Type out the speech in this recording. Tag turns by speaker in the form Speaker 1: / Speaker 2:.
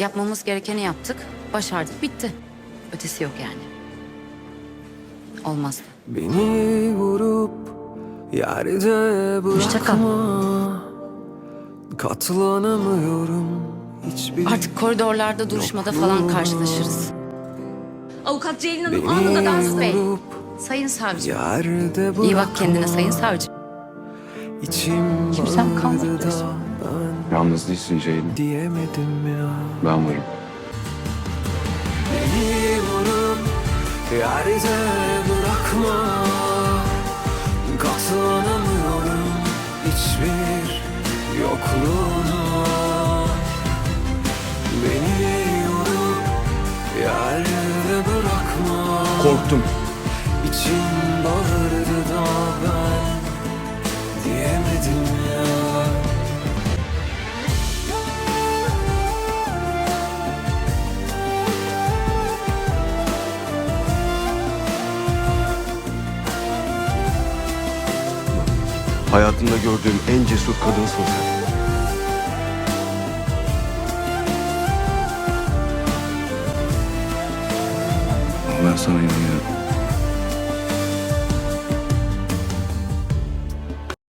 Speaker 1: Yapmamız gerekeni yaptık, başardık, bitti. Ötesi yok yani. Olmaz.
Speaker 2: Beni vurup yerde bırakma Katlanamıyorum hiçbir
Speaker 1: Artık koridorlarda, duruşmada falan karşılaşırız. Avukat Ceylin Hanım anında Dans Bey. Sayın savcı.
Speaker 2: yerde bırakma
Speaker 1: İyi bak kendine sayın savcı.
Speaker 2: İçim
Speaker 1: Kimsem kalmadı
Speaker 3: Yalnız değilsin Ceylin.
Speaker 2: diyemedim ya
Speaker 3: Ben varım.
Speaker 2: Beni vurup yerde bırakma Katlanamıyorum hiçbir yokluğuna Beni vurup yerde bırakma
Speaker 3: Korktum.
Speaker 2: İçim bağırdı da
Speaker 3: Hayatımda gördüğüm en cesur kadınsın sen. Ben sana inanıyorum.